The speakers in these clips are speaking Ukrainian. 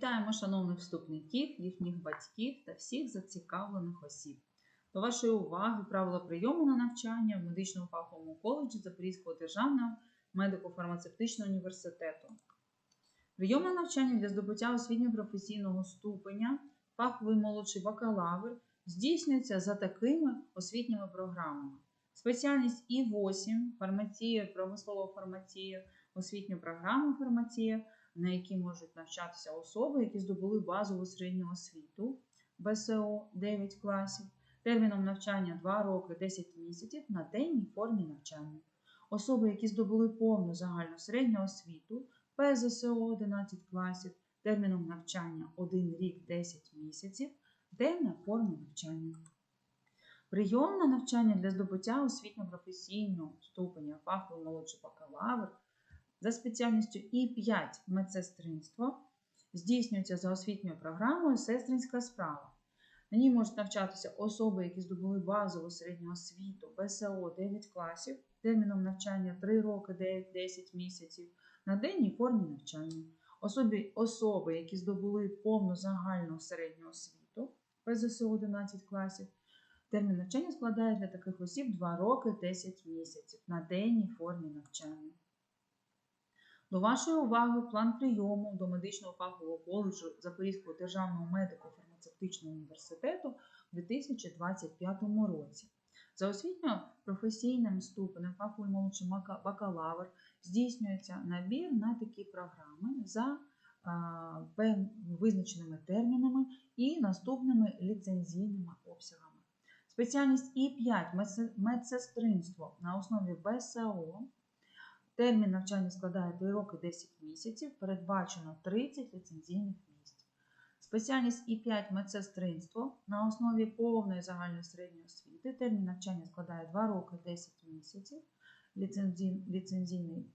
Вітаємо шановних вступників, їхніх батьків та всіх зацікавлених осіб. До вашої уваги правила прийому на навчання в медичному фаховому коледжі Запорізького державного медико-фармацевтичного університету. Прийом на навчання для здобуття освітньо-професійного ступеня, фаховий молодший бакалавр здійснюється за такими освітніми програмами. Спеціальність І8, фармація, промислова фармація, освітня програма фармація, на якій можуть навчатися особи, які здобули базову середню освіту БСО 9 класів, терміном навчання 2 роки 10 місяців на денній формі навчання. Особи, які здобули повну загальну середню освіту ПЗСО 11 класів, терміном навчання 1 рік 10 місяців, денна форма навчання. Прийом на навчання для здобуття освітньо-професійного ступеня фаховий молодший бакалавр за спеціальністю І5 медсестринство здійснюється за освітньою програмою Сестринська справа. На ній можуть навчатися особи, які здобули базову середню освіту БСО 9 класів, терміном навчання 3 роки 10 місяців на денній формі навчання. Особи, особи, які здобули повну загальну середню освіту ПЗСО 11 класів, термін навчання складає для таких осіб 2 роки 10 місяців на денній формі навчання. До вашої уваги план прийому до медичного фахового коледжу Запорізького державного медико-фармацевтичного університету у 2025 році. За освітньо-професійним ступенем фаховий молодший бакалавр здійснюється набір на такі програми за визначеними термінами і наступними ліцензійними обсягами. Спеціальність І5 медсестринство на основі БСО. Термін навчання складає 3 роки 10 місяців, передбачено 30 ліцензійних місць. Спеціальність І5 медсестринство на основі повної загальної середньої освіти. Термін навчання складає 2 роки 10 місяців, ліцензійний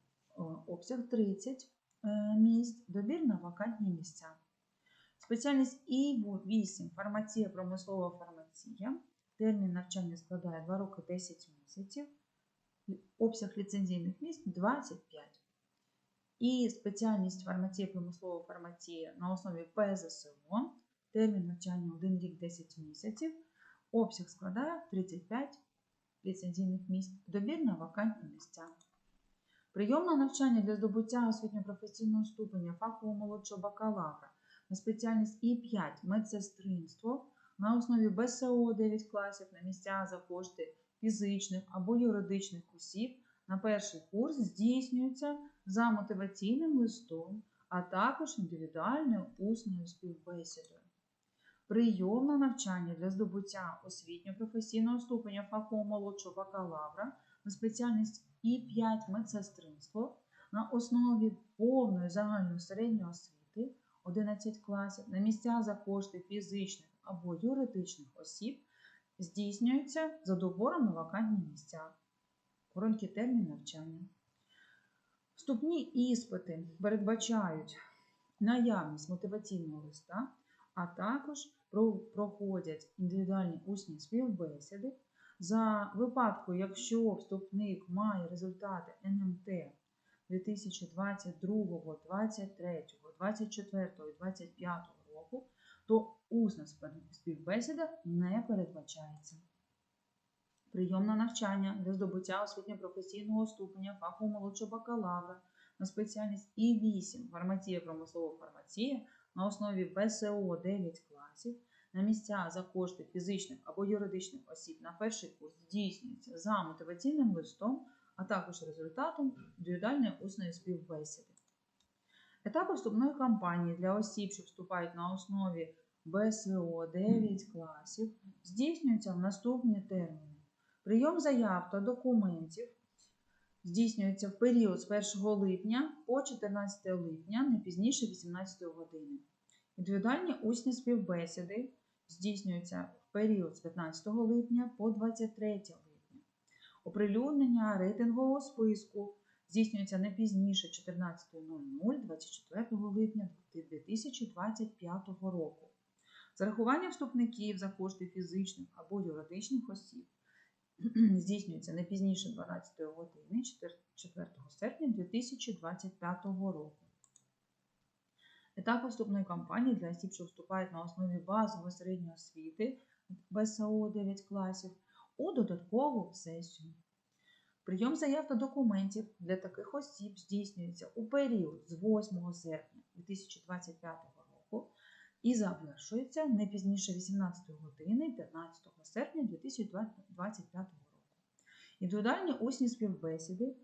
обсяг 30 е, місць, добір на вакантні місця. Спеціальність І8 фармація, промислова фармація. Термін навчання складає 2 роки 10 місяців обсяг ліцензійних місць 25. І спеціальність фармація, промислова фармація на основі ПЗСО, термін навчання 1 рік 10 місяців, обсяг складає 35 ліцензійних місць, добір на вакантні місця. Прийом на навчання для здобуття освітньо-професійного ступеня фахового молодшого бакалавра на спеціальність І5 медсестринство на основі БСО 9 класів на місця за кошти фізичних або юридичних осіб на перший курс здійснюється за мотиваційним листом, а також індивідуальною усною співбесідою. Прийом на навчання для здобуття освітньо-професійного ступеня фахового молодшого бакалавра на спеціальність І5 медсестринство на основі повної загальної середньої освіти 11 класів на місця за кошти фізичних або юридичних осіб здійснюється за добором на вакантні місця. Короткий термін навчання. Вступні іспити передбачають наявність мотиваційного листа, а також проходять індивідуальні усні співбесіди. За випадку, якщо вступник має результати НМТ 2022, 2023, 2024 і 2025 року, то усна співбесіда не передбачається. Прийом на навчання для здобуття освітньо-професійного ступеня фаху молодшого бакалавра на спеціальність І8 фармація промислова фармація на основі БСО 9 класів на місця за кошти фізичних або юридичних осіб на перший курс здійснюється за мотиваційним листом, а також результатом індивідуальної усної співбесіди. Етапи вступної кампанії для осіб, що вступають на основі БСО 9 класів, здійснюється в наступні терміни. Прийом заяв та документів здійснюється в період з 1 липня по 14 липня, не пізніше 18 години. Індивідуальні усні співбесіди здійснюються в період з 15 липня по 23 липня. Оприлюднення рейтингового списку здійснюється не пізніше 14.00 24 липня 2025 року. Зарахування вступників за кошти фізичних або юридичних осіб здійснюється не пізніше 12 години 4 серпня 2025 року. Етапи вступної кампанії для осіб, що вступають на основі базової середньої освіти БСО 9 класів у додаткову сесію. Прийом заяв та документів для таких осіб здійснюється у період з 8 серпня 2025 року і завершується не пізніше 18 години 15 серпня 2025 року. Індивідуальні усні співбесіди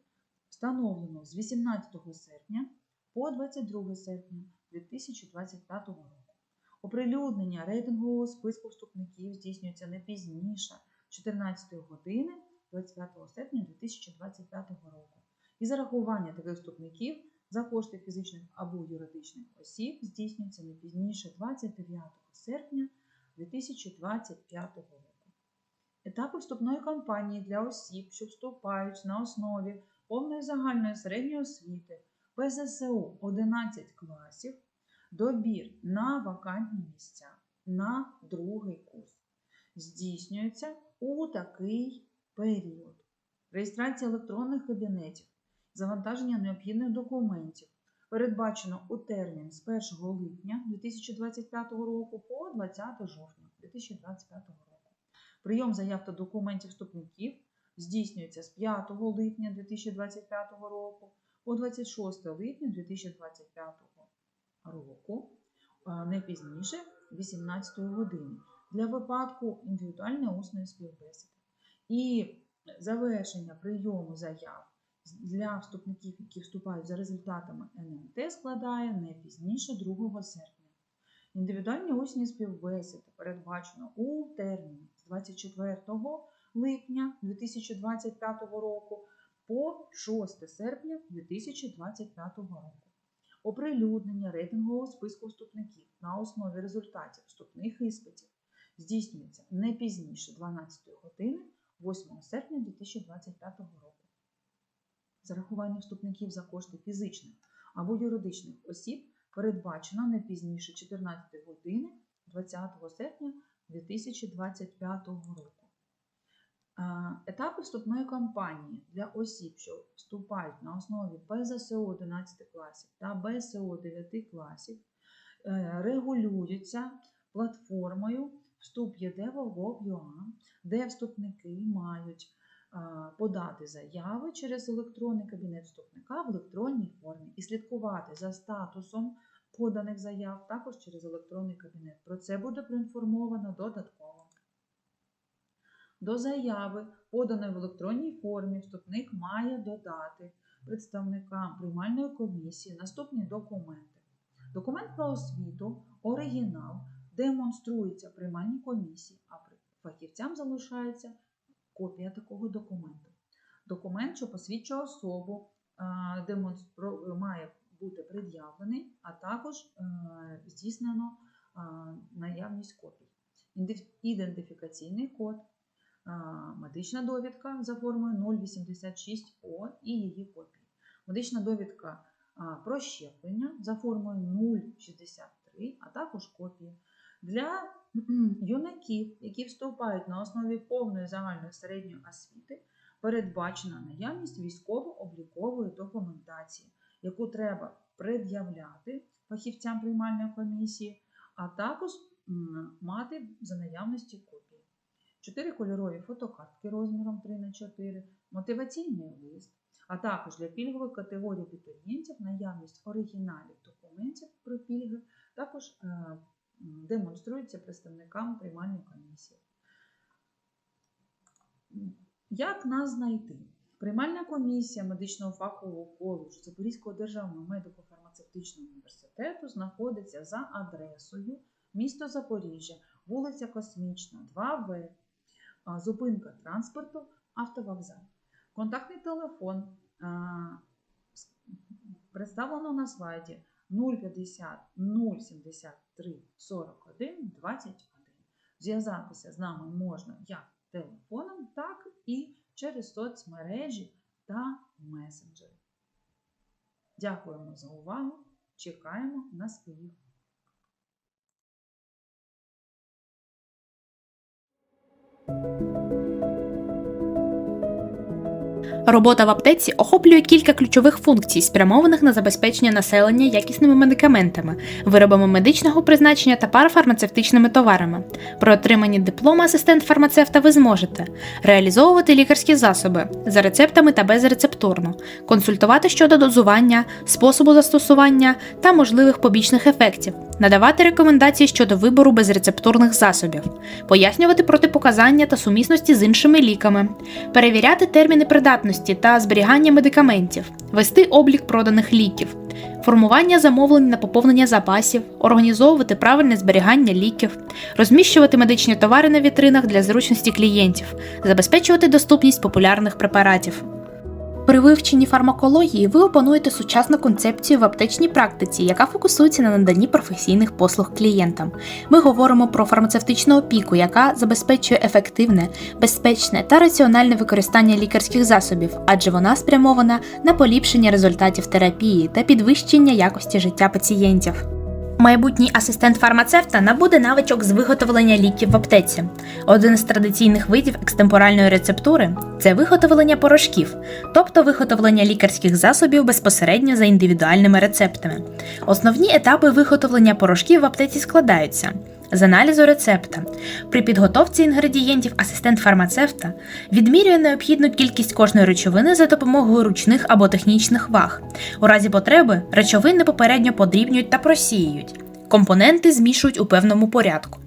встановлено з 18 серпня по 22 серпня 2025 року. Оприлюднення рейтингового списку вступників здійснюється не пізніше 14 години 25 серпня 2025 року. І зарахування таких вступників за кошти фізичних або юридичних осіб здійснюється не пізніше 29 серпня 2025 року. Етапи вступної кампанії для осіб, що вступають на основі повної загальної середньої освіти ПЗСУ 11 класів, добір на вакантні місця на другий курс здійснюється у такий період. Реєстрація електронних кабінетів, завантаження необхідних документів передбачено у термін з 1 липня 2025 року по 20 жовтня 2025 року. Прийом заяв та документів вступників здійснюється з 5 липня 2025 року по 26 липня 2025 року, не пізніше 18 години для випадку індивідуальної усної співбесіди. І завершення прийому заяв для вступників, які вступають за результатами НМТ, складає не пізніше 2 серпня. Індивідуальні усні співбесіди передбачено у терміні з 24 липня 2025 року по 6 серпня 2025 року. Оприлюднення рейтингового списку вступників на основі результатів вступних іспитів здійснюється не пізніше 12 години 8 серпня 2025 року. Зарахування вступників за кошти фізичних або юридичних осіб передбачено не пізніше 14 години 20 серпня 2025 року. Етапи вступної кампанії для осіб, що вступають на основі ПЗСО 11 класів та БСО 9 класів, е, регулюються платформою вступ.єдево.gov.ua, де вступники мають подати заяви через електронний кабінет вступника в електронній формі і слідкувати за статусом поданих заяв також через електронний кабінет. Про це буде проінформовано додатково. До заяви, поданої в електронній формі, вступник має додати представникам приймальної комісії наступні документи. Документ про освіту, оригінал, демонструється приймальній комісії, а фахівцям залишається копія такого документу. Документ, що посвідчує особу, має бути пред'явлений, а також здійснено наявність копій. Ідентифікаційний код, медична довідка за формою 086О і її копії. Медична довідка про щеплення за формою 063, а також копії. Для юнаків, які вступають на основі повної загальної середньої освіти, передбачена наявність військово-облікової документації, яку треба пред'являти фахівцям приймальної комісії, а також мати за наявності копії. Чотири кольорові фотокартки розміром 3х4, мотиваційний лист, а також для пільгової категорії абітурієнтів наявність оригіналів документів про пільги, також е, демонструється представникам приймальної комісії. Як нас знайти? Приймальна комісія медичного фахового коледжу Запорізького державного медико-фармацевтичного університету знаходиться за адресою місто Запоріжжя, вулиця Космічна, 2В, зупинка транспорту, автовокзал. Контактний телефон представлено на слайді 050 073 41 21. Зв'язатися з нами можна як телефоном, так і через соцмережі та месенджери. Дякуємо за увагу! Чекаємо на своїх. Робота в аптеці охоплює кілька ключових функцій, спрямованих на забезпечення населення якісними медикаментами, виробами медичного призначення та парафармацевтичними товарами. При отриманні диплома асистент-фармацевта ви зможете реалізовувати лікарські засоби за рецептами та безрецептурно, консультувати щодо дозування, способу застосування та можливих побічних ефектів, надавати рекомендації щодо вибору безрецептурних засобів, пояснювати протипоказання та сумісності з іншими ліками, перевіряти терміни придатності та зберігання медикаментів, вести облік проданих ліків, формування замовлень на поповнення запасів, організовувати правильне зберігання ліків, розміщувати медичні товари на вітринах для зручності клієнтів, забезпечувати доступність популярних препаратів. При вивченні фармакології ви опануєте сучасну концепцію в аптечній практиці, яка фокусується на наданні професійних послуг клієнтам. Ми говоримо про фармацевтичну опіку, яка забезпечує ефективне, безпечне та раціональне використання лікарських засобів, адже вона спрямована на поліпшення результатів терапії та підвищення якості життя пацієнтів. Майбутній асистент фармацевта набуде навичок з виготовлення ліків в аптеці. Один з традиційних видів екстемпоральної рецептури це виготовлення порошків, тобто виготовлення лікарських засобів безпосередньо за індивідуальними рецептами. Основні етапи виготовлення порошків в аптеці складаються. З аналізу рецепта. При підготовці інгредієнтів асистент фармацевта відмірює необхідну кількість кожної речовини за допомогою ручних або технічних ваг. У разі потреби речовини попередньо подрібнюють та просіюють. Компоненти змішують у певному порядку.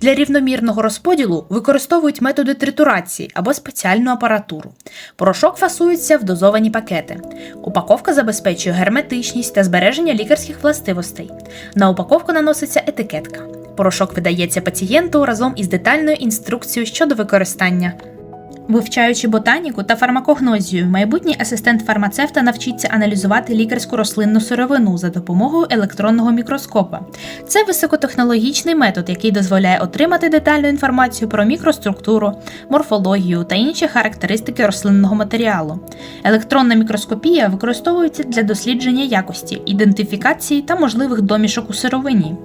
Для рівномірного розподілу використовують методи тритурації або спеціальну апаратуру. Порошок фасується в дозовані пакети. Упаковка забезпечує герметичність та збереження лікарських властивостей. На упаковку наноситься етикетка. Порошок видається пацієнту разом із детальною інструкцією щодо використання. Вивчаючи ботаніку та фармакогнозію, майбутній асистент фармацевта навчиться аналізувати лікарську рослинну сировину за допомогою електронного мікроскопа. Це високотехнологічний метод, який дозволяє отримати детальну інформацію про мікроструктуру, морфологію та інші характеристики рослинного матеріалу. Електронна мікроскопія використовується для дослідження якості, ідентифікації та можливих домішок у сировині.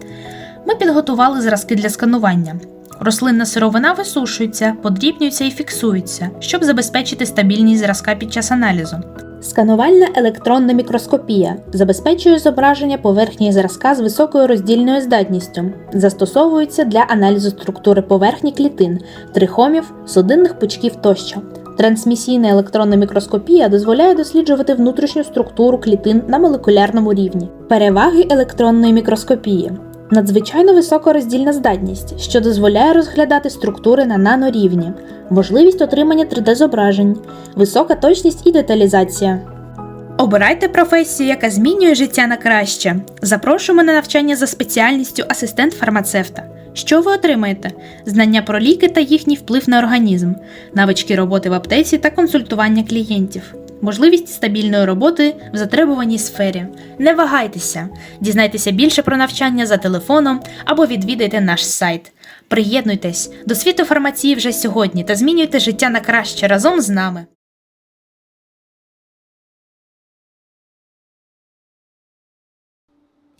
Ми підготували зразки для сканування. Рослинна сировина висушується, подрібнюється і фіксується, щоб забезпечити стабільність зразка під час аналізу. Сканувальна електронна мікроскопія забезпечує зображення поверхні зразка з високою роздільною здатністю, застосовується для аналізу структури поверхні клітин, трихомів, судинних пучків тощо. Трансмісійна електронна мікроскопія дозволяє досліджувати внутрішню структуру клітин на молекулярному рівні. Переваги електронної мікроскопії. Надзвичайно висока роздільна здатність, що дозволяє розглядати структури на нанорівні, можливість отримання 3D-зображень, висока точність і деталізація. Обирайте професію, яка змінює життя на краще. Запрошуємо на навчання за спеціальністю асистент фармацевта. Що ви отримаєте? Знання про ліки та їхній вплив на організм, навички роботи в аптеці та консультування клієнтів. Можливість стабільної роботи в затребуваній сфері. Не вагайтеся, дізнайтеся більше про навчання за телефоном або відвідайте наш сайт. Приєднуйтесь до світу фармації вже сьогодні та змінюйте життя на краще разом з нами.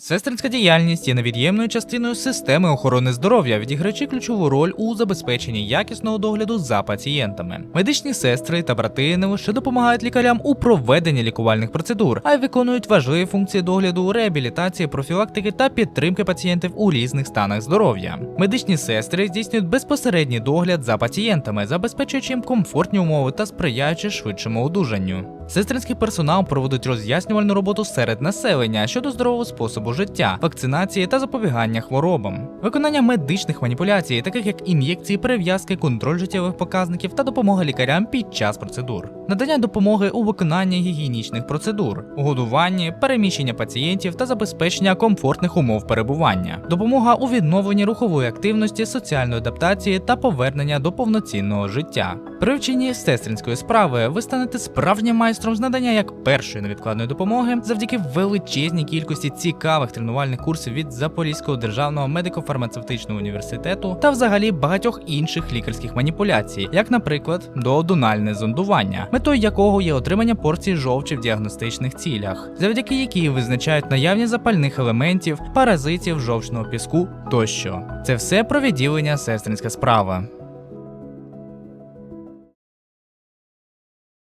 Сестринська діяльність є невід'ємною частиною системи охорони здоров'я, відіграючи ключову роль у забезпеченні якісного догляду за пацієнтами. Медичні сестри та брати не лише допомагають лікарям у проведенні лікувальних процедур, а й виконують важливі функції догляду, реабілітації, профілактики та підтримки пацієнтів у різних станах здоров'я. Медичні сестри здійснюють безпосередній догляд за пацієнтами, забезпечуючи їм комфортні умови та сприяючи швидшому одужанню. Сестринський персонал проводить роз'яснювальну роботу серед населення щодо здорового способу життя, вакцинації та запобігання хворобам, виконання медичних маніпуляцій, таких як ін'єкції, перев'язки, контроль життєвих показників та допомога лікарям під час процедур, надання допомоги у виконанні гігієнічних процедур, годуванні, переміщення пацієнтів та забезпечення комфортних умов перебування, допомога у відновленні рухової активності, соціальної адаптації та повернення до повноцінного життя. При вченні сестринської справи ви станете справжнім майстром з надання як першої невідкладної допомоги завдяки величезній кількості цікавих тренувальних курсів від Запорізького державного медико-фармацевтичного університету та взагалі багатьох інших лікарських маніпуляцій, як, наприклад, доодональне зондування, метою якого є отримання порції жовчі в діагностичних цілях, завдяки якій визначають наявність запальних елементів, паразитів жовчного піску тощо. Це все про відділення сестринська справа.